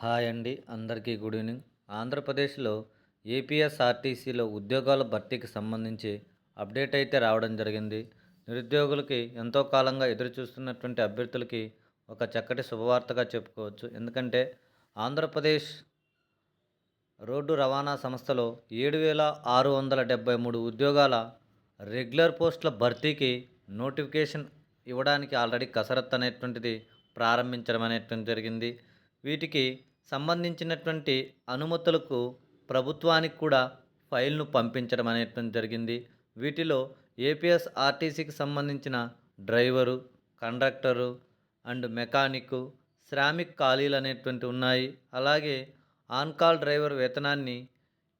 Hi అండి అందరికీ good evening. ఆంధ్రప్రదేశ్లో ఏపీఎస్ఆర్టీసీలో ఉద్యోగాల భర్తీకి సంబంధించి అప్డేట్ అయితే రావడం జరిగింది. నిరుద్యోగులకి ఎంతో కాలంగా ఎదురు చూస్తున్నటువంటి అభ్యర్థులకి ఒక చక్కటి శుభవార్తగా చెప్పుకోవచ్చు. ఎందుకంటే ఆంధ్రప్రదేశ్ రోడ్డు రవాణా సంస్థలో ఏడు వేల ఆరు వందల డెబ్బై మూడు ఉద్యోగాల రెగ్యులర్ పోస్టుల భర్తీకి నోటిఫికేషన్ ఇవ్వడానికి ఆల్రెడీ కసరత్తు అనేటువంటిది ప్రారంభించడం అనేటువంటి జరిగింది. వీటికి సంబంధించినటువంటి అనుమతులకు ప్రభుత్వానికి కూడా ఫైల్ను పంపించడం అనేటువంటి జరిగింది. వీటిలో ఏపీఎస్ ఆర్టీసీకి సంబంధించిన డ్రైవరు కండక్టరు అండ్ మెకానిక్ శ్రామిక్ ఖాళీలు అనేటువంటి ఉన్నాయి. అలాగే ఆన్కాల్ డ్రైవర్ వేతనాన్ని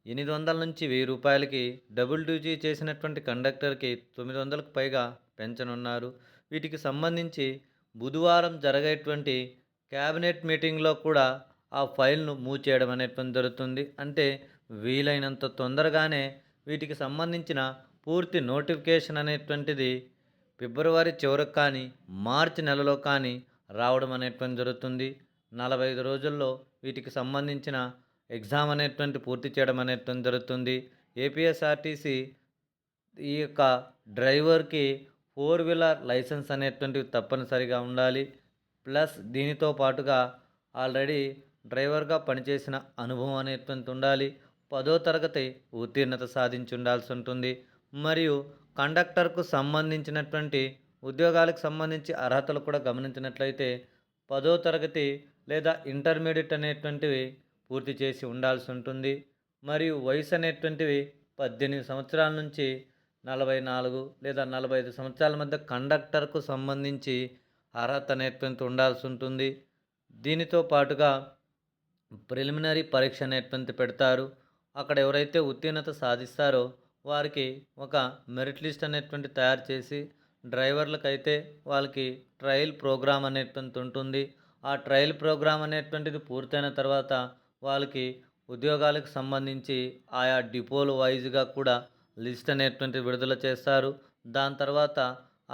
ఎనిమిది వందల నుంచి వెయ్యి రూపాయలకి డబుల్ డ్యూటీ చేసినటువంటి కండక్టర్కి తొమ్మిది వందలకు పైగా పెంచనున్నారు. వీటికి సంబంధించి బుధవారం జరిగేటువంటి క్యాబినెట్ మీటింగ్లో కూడా ఆ ఫైల్ను మూవ్ చేయడం అనేటువంటి జరుగుతుంది. అంటే వీలైనంత తొందరగానే వీటికి సంబంధించిన పూర్తి నోటిఫికేషన్ అనేటువంటిది ఫిబ్రవరి చివరకు కానీ మార్చి నెలలో కానీ రావడం అనేటువంటి జరుగుతుంది. నలభై ఐదు రోజుల్లో వీటికి సంబంధించిన ఎగ్జామ్ అనేటువంటి పూర్తి చేయడం అనేటువంటి జరుగుతుంది. ఏపీఎస్ఆర్టీసీ ఈ యొక్క డ్రైవర్కి ఫోర్ వీలర్ లైసెన్స్ అనేటువంటివి తప్పనిసరిగా ఉండాలి. ప్లస్ దీనితో పాటుగా ఆల్రెడీ డ్రైవర్గా పనిచేసిన అనుభవం అనేటువంటి ఉండాలి. పదో తరగతి ఉత్తీర్ణత సాధించి ఉండాల్సి ఉంటుంది. మరియు కండక్టర్కు సంబంధించినటువంటి ఉద్యోగాలకు సంబంధించి అర్హతలు కూడా గమనించినట్లయితే పదో తరగతి లేదా ఇంటర్మీడియట్ అనేటువంటివి పూర్తి చేసి ఉండాల్సి ఉంటుంది. మరియు వయసు అనేటువంటివి పద్దెనిమిది సంవత్సరాల నుంచి నలభై నాలుగు లేదా నలభై ఐదు సంవత్సరాల మధ్య కండక్టర్కు సంబంధించి అర్హత అనేటువంటి ఉండాల్సి ఉంటుంది. దీనితో పాటుగా ప్రిలిమినరీ పరీక్ష అనేటువంటి పెడతారు. అక్కడ ఎవరైతే ఉత్తీర్ణత సాధిస్తారో వారికి ఒక మెరిట్ లిస్ట్ అనేటువంటి తయారు చేసి డ్రైవర్లకైతే వాళ్ళకి ట్రయల్ ప్రోగ్రామ్ అనేటువంటి ఉంటుంది. ఆ ట్రయల్ ప్రోగ్రామ్ అనేటువంటిది పూర్తయిన తర్వాత వాళ్ళకి ఉద్యోగాలకు సంబంధించి ఆయా డిపోలు వైజ్గా కూడా లిస్ట్ అనేటువంటి విడుదల చేస్తారు. దాని తర్వాత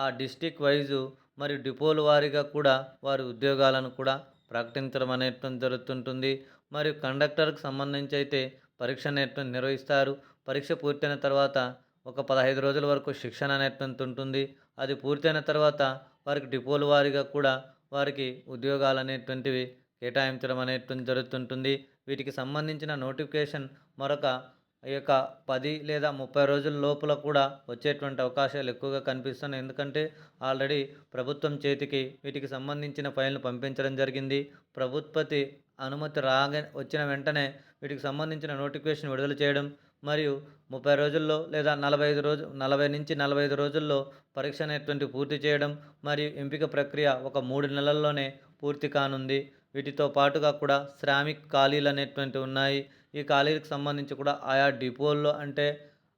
ఆ డిస్టిక్ వైజు మరియు డిపోల వారీగా కూడా వారి ఉద్యోగాలను కూడా ప్రకటించడం అనేటువంటి జరుగుతుంటుంది. మరియు కండక్టర్కి సంబంధించి అయితే పరీక్ష అనేటువంటి నిర్వహిస్తారు. పరీక్ష పూర్తయిన తర్వాత ఒక పదహైదు రోజుల వరకు శిక్షణ అనేటువంటి ఉంటుంది. అది పూర్తయిన తర్వాత వారికి డిపోల వారీగా కూడా వారికి ఉద్యోగాలు అనేటువంటివి కేటాయించడం అనేటువంటి జరుగుతుంటుంది. వీటికి సంబంధించిన నోటిఫికేషన్ మరొక ఈ యొక్క పది లేదా ముప్పై రోజుల లోపల కూడా వచ్చేటువంటి అవకాశాలు ఎక్కువగా కనిపిస్తున్నాయి. ఎందుకంటే ఆల్రెడీ ప్రభుత్వం చేతికి వీటికి సంబంధించిన ఫైల్ను పంపించడం జరిగింది. ప్రభుత్వతి అనుమతి రాగా వచ్చిన వెంటనే వీటికి సంబంధించిన నోటిఫికేషన్ విడుదల చేయడం మరియు ముప్పై రోజుల్లో లేదా నలభై ఐదు రోజు నలభై నుంచి నలభై ఐదు రోజుల్లో పరీక్ష అనేటువంటి పూర్తి చేయడం మరియు ఎంపిక ప్రక్రియ ఒక మూడు నెలల్లోనే పూర్తి కానుంది. వీటితో పాటుగా కూడా శ్రామిక్ ఖాళీలు అనేటువంటి ఉన్నాయి. ఈ కాలేజీకి సంబంధించి కూడా ఆయా డిపోల్లో అంటే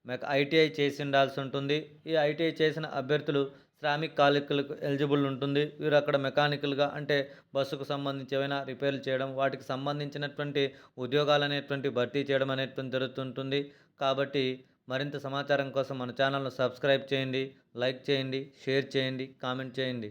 మెక ఐటీఐ చేసి ఉండాల్సి ఉంటుంది. ఈ ఐటీఐ చేసిన అభ్యర్థులు శ్రామిక్ కాలికలకు ఎలిజిబుల్ ఉంటుంది. వీరు అక్కడ మెకానికల్గా అంటే బస్సుకు సంబంధించి ఏమైనా రిపేర్లు చేయడం వాటికి సంబంధించినటువంటి ఉద్యోగాలు అనేటువంటి భర్తీ చేయడం అనేటువంటి జరుగుతుంటుంది. కాబట్టి మరింత సమాచారం కోసం మన ఛానల్ను సబ్స్క్రైబ్ చేయండి లైక్ చేయండి షేర్ చేయండి కామెంట్ చేయండి.